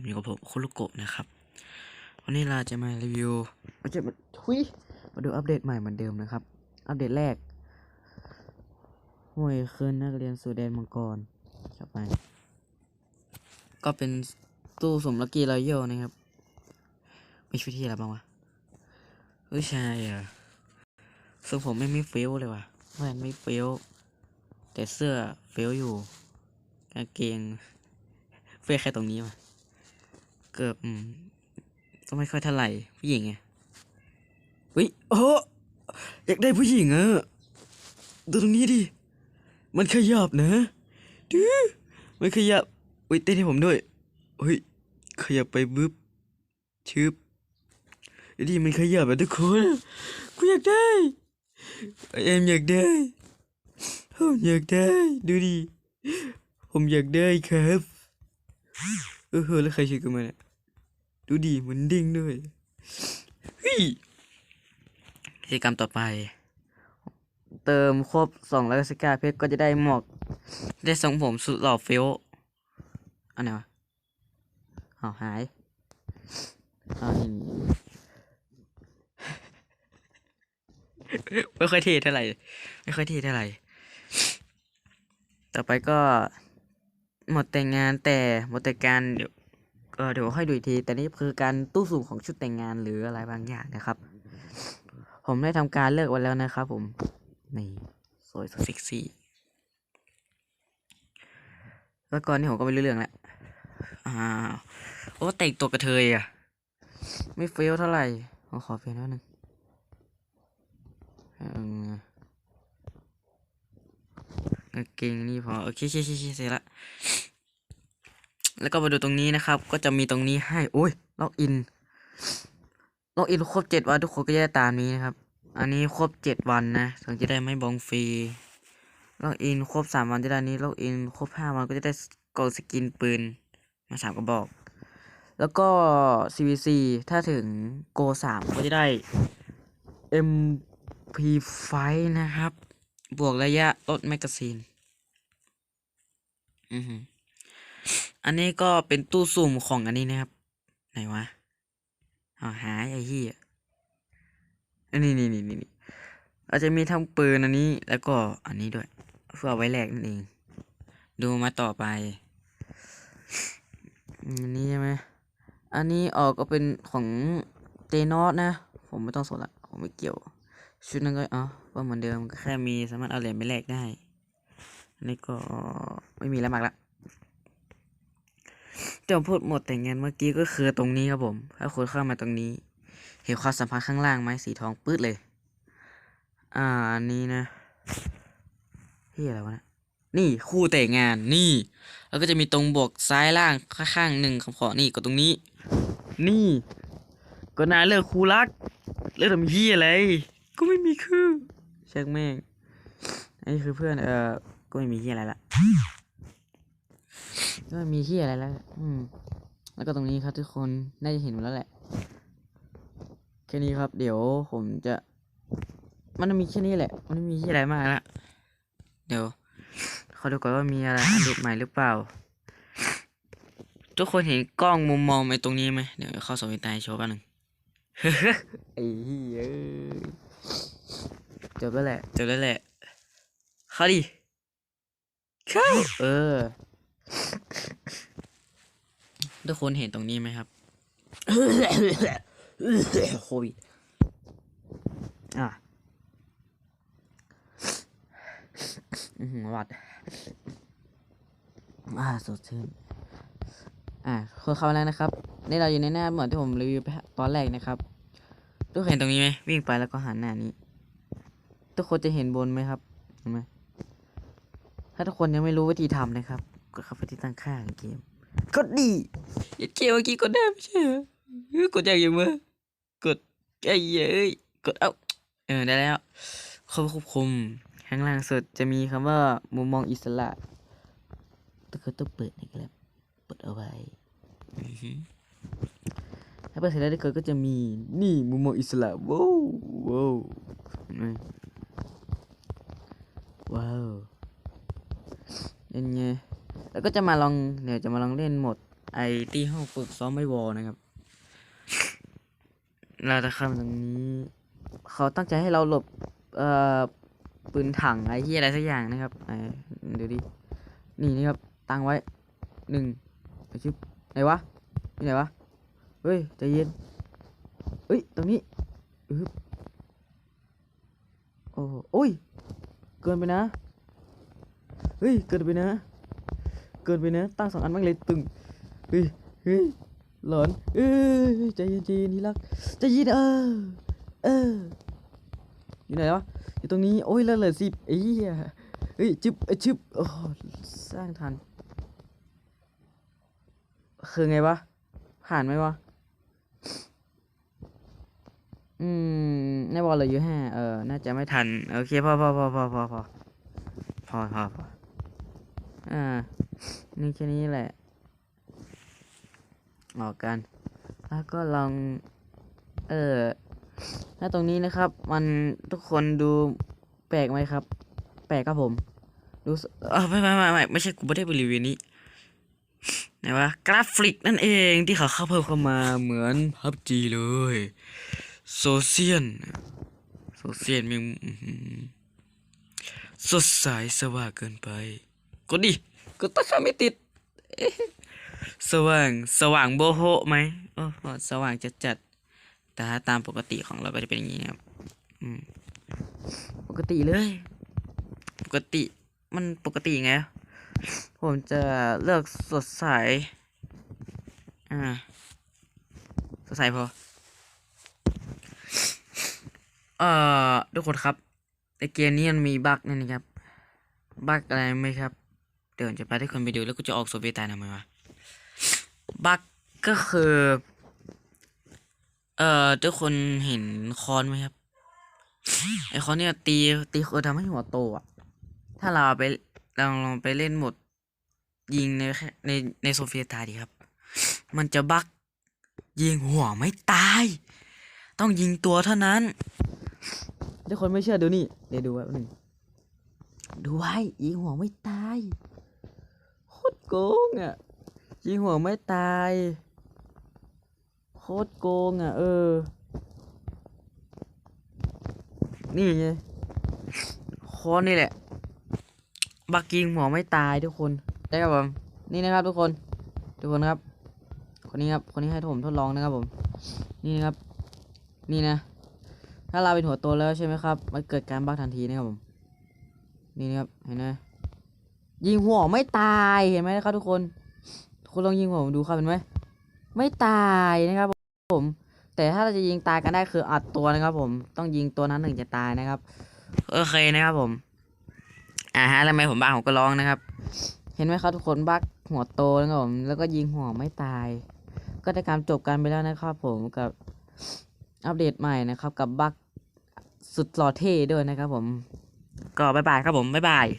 ผมอยู่กับผมคุรุโกะนะครับ วันนี้เราจะมารีวิวมาจะมาทุยมาดูอัปเดตใหม่เหมือนเดิมนะครับ อัปเดตแรกห่วยคืนนักเรียนสู่แดนมังกรครับไป ก็เป็นตู้สมลักกี้รอยโยนะครับมีชุดที่อะไรบ้างวะเฮ้ยใช่อะซึ่งผมไม่ไม่เฟลเลยว่ะแว่นไม่เฟลแต่เสื้อเฟลอยู่กางเกงเฟยแค่ตรงนี้มา เกือบอืมก็ไม่ค่อยเท่าไหร่ผู้หญิงไงอุ้ยโอ้อยากได้ผู้หญิงอะดูตรงนี้ดิ มันขยับนะดื้อมันขยับอุ้ยเต้นให้ผมด้วยเฮ้ยขยับไปบึ๊บชึบดูดิมันขยับอะทุกคนกูอยากได้เอ็มอยากได้ผมอยากได้ดูดิผมอยากได้ครับเออเฮ้ยแล้วใครชื่อกันมาเนี่ย ดูดีเหมันเด้งด้วยฮ้ยกิจกรรมต่อไป เติมครบสองร้อยสิบเก้าเพชรก็จะได้หมวกได้ทรงผมสุดหล่อเฟี้ยวอันไหนวะอ้าหายอ้าวนี่นี่ไม่ค่อยเท่เท่าไหร่ ไม่ค่อยเท่เท่าไหร่ ต่อไปก็หมดแต่งงานแต่หมดแต่การเดี๋ยว ออเดี๋ยวค่อยดูอีกที แต่นี่คือการตู้สุ่มของชุดแต่งงานหรืออะไรบางอย่างนะครับ ผมได้ทำการเลือกไว้แล้วนะครับ ผมนี่สวยสุดเซ็กซี่แล้วก่อนนี่ผมก็ไม่รู้เรื่องแล้วอ้าวโอ้แต่งตัวกระเทยอะ ไม่เฟลเท่าไหร่ผมขอเฟลนิดนึงเอิ่มกางเกงนี่พอโอเคเช่เช่เช่เสร็จละ แล้วก็มาดูตรงนี้นะครับ ก็จะมีตรงนี้ให้โอ้ยล็อกอินล็อกอินครบเจ็ดวันทุกคนก็จะได้ตามนี้นะครับ อันนี้ครบเจ็ดวันนะถึงจะได้ไม่บองฟรีล็อกอินครบสามวันจะได้นี้ล็อกอินครบห้าวันก็จะได้กล่องสกินปืนมาสามกระบอก แล้วก็ CVC ถ้าถึงโกสามก็จะได้ MP5 นะครับ บวกระยะลดแมกกาซีน อือหือ อันนี้ก็เป็นตู้สุ่มของอันนี้นะครับ ไหนวะเอาหายไอ้เหี้ยอันนี้นี่นี่นี่นี่อาจจะมีทั้งปืนอันนี้แล้วก็อันนี้ด้วย เพื่อไว้แลกนั่นเอง ดูมาต่อไป อันนี้ใช่ไหมอันนี้ออกก็เป็นของเจนอสนะ ผมไม่ต้องสนละผมไม่เกี่ยว ชุดนั้นก็อ๋อก็เหมือนเดิมแค่มีสามารถเอาเหรียญไปแลกได้อันนี้ก็ไม่มีแล้วมากละ ที่ผมพูดหมดแต่งงานเมื่อกี้ก็คือตรงนี้ครับผม ถ้าคุณเข้ามาตรงนี้ เห็นความสัมพันธ์ข้างล่างไหมสีทองปื้ดเลย อ่าอันนี้นะที่อะไรวะนะนี่คู่แต่งงานนี่ แล้วก็จะมีตรงบวกซ้ายล่างข้างๆหนึ่งคำขอนี่กดตรงนี้ นี่ก็น่าเลิกคู่รักเลิกทำพี่อะไร ก็ไม่มีคือเช็คแม่งอันนี้คือเพื่อนเออก็ไม่มีที่อะไรละ ก็มีที่อะไรแล้วอืม แล้วก็ตรงนี้ครับทุกคนน่าจะเห็นหมดแล้วแหละ แค่นี้ครับ เดี๋ยวผมจะ มันมีแค่นี้แหละ มันไม่มีที่อะไรมากละเดี๋ยวขอดูก่อนว่ามีอะไรอัปเดตใหม่หรือเปล่า ทุกคนเห็นกล้องมุมมองไอ้ตรงนี้ไหมเดี๋ยวเข้าสวิตายโชว์แป๊บนึงไอ้เหี้ยเอ้ยจบแล้วแหละจบแล้วแหละเข้าดิเข้าเออ ทุกคนเห็นตรงนี้ไหมครับโควิดอะวัดอ่าสดชื่นอ่าคนเข้าแล้วนะครับนี่เราอยู่ในหน้าเหมือนที่ผมรีวิวไปตอนแรกนะครับ ทุกคนเห็นตรงนี้ไหมวิ่งไปแล้วก็หันหน้านี้ ทุกคนจะเห็นบนไหมครับเห็นไหมถ้าทุกคนยังไม่รู้วิธีทำนะครับ ก็เข้าไปที่ตั้งค่าของเกม กดดีอย่าเกมเมื่อกี้กดได้ไม่ใช่เหรอเออกดอย่างยังมือกดไอ้เย้ยกดเอ้าเออได้แล้วเข้าไปควบคุมข้างล่างสุดจะมีคำว่ามุมมองอิสระต้องก็ต้องเปิดนะครับเปิดเอาไว้อือหือถ้าเปิดเสร็จแล้วทุกคนก็จะมีนี่มุมมองอิสระว้าวว้าวเห็นไหมว้าวเป็นไง แล้วก็จะมาลองเดี๋ยวจะมาลองเล่นหมด ไอที่ห้องฝึกซ้อมไม่วอลนะครับ เราจะข้ามตรงนี้เขาตั้งใจให้เราหลบเอ่อปืนถังไอ้ที่อะไรสักอย่างนะครับไอเดี๋ยวดินี่นะครับตั้งไว้หนึ่งไปชิบไหนวะนี่ไหนวะเฮ้ยใจเย็นเฮ้ยตรงนี้อึบโอ้โหโอ้ยเกินไปนะเฮ้ยเกินไปนะ เกินไปนะ ตั้งสองอันแม่งเลยตึงเฮ้ยเฮ้ยหลอนเอ้ยใจเย็นใจเย็นที่รักใจเย็นเออเอออยู่ไหนวะอยู่ตรงนี้โอ้ยเหลือเหลือสิบไอ้เหี้ยเฮ้ยจึบเอ้จึบโอ้สร้างทัน คือไงวะผ่านไหมวะอืมในบอลเหลืออยู่ห้าเออน่าจะไม่ทัน โอเคพอพอพอพอพอพอพอพอพออ่า นี่แค่นี้แหละ ออกกัน แล้วก็ลอง เออถ้าตรงนี้นะครับ มันทุกคนดูแปลกไหมครับ แปลกครับผม ดูเออไม่ไม่ไม่ไม่ไม่ใช่กูไม่ได้ไปรีวิวนี้ไหนวะกราฟิกนั่นเองที่เขาเข้าเพิ่มเข้ามาเหมือนพับจีเลยโซเชียนโซเชียนมึงสดใสสว่างเกินไปกดดิ กดตั้งไม่ติดเอ๊ะสว่าง สว่างโบโฮไหมโอ้โหสว่างจัดจัดๆแต่ถ้าตามปกติของเราก็จะเป็นอย่างนี้นะครับอืมปกติเลย ปกติมันปกติไง ผมจะเลือกสดใส อ่า สดใสพอ เอ่อ ทุกคนครับในเกมนี้มันมีบั๊กนั่นนะครับ บั๊กอะไรไหมครับ เดี๋ยวจะพาทุกคนไปดูแล้วก็จะออกโซเวียตายทำไมวะบักก็คือ เอ่อทุกคนเห็นคอนไหมครับ ไอคอนเนี่ยตีตีคือทำให้หัวโตอะ ถ้าเราไปลองลองไปเล่นหมด ยิงในในในโซเฟียตายดีครับ มันจะบักยิงหัวไม่ตาย ต้องยิงตัวเท่านั้นทุกคนไม่เชื่อดูนี่ เดี๋ยวดูไว้แป๊บหนึ่งดูไว้ยิงหัวไม่ตาย โกงอะยิงหัวไม่ตายโคตรโกงอะ เออ นี่ไงคอนี่แหละ บักยิงหัวไม่ตายทุกคนได้ครับผมนี่นะครับทุกคนทุกคนครับ คนนี้ครับคนนี้ให้ผมทดลองนะครับผม นี่นะครับ นี่นะ ถ้าเราเป็นหัวโตแล้วใช่ไหมครับ มันเกิดการบักทันทีนะครับผม นี่นะครับเห็นไหม ยิงหัวไม่ตายเห็นไหมนะครับทุกคนทุกคนลองยิงหัวผมดูครับเห็นไหมไม่ตายนะครับผม แต่ถ้าเราจะยิงตายกันได้คืออัดตัวนะครับ ผมต้องยิงตัวนั้นถึงจะตายนะครับโอเคนะครับผมอ่าฮะแล้วทำไมผมบ้าผมก็ร้องนะครับ เห็นไหมครับทุกคนบักหัวโตนะครับผมแล้วก็ยิงหัวไม่ตาย ก็ได้การจบกันไปแล้วนะครับ ผมกับอัปเดตใหม่นะครับ กับบักสุดหล่อเท่ด้วยนะครับ ผม ก็บายบายครับผมบายบาย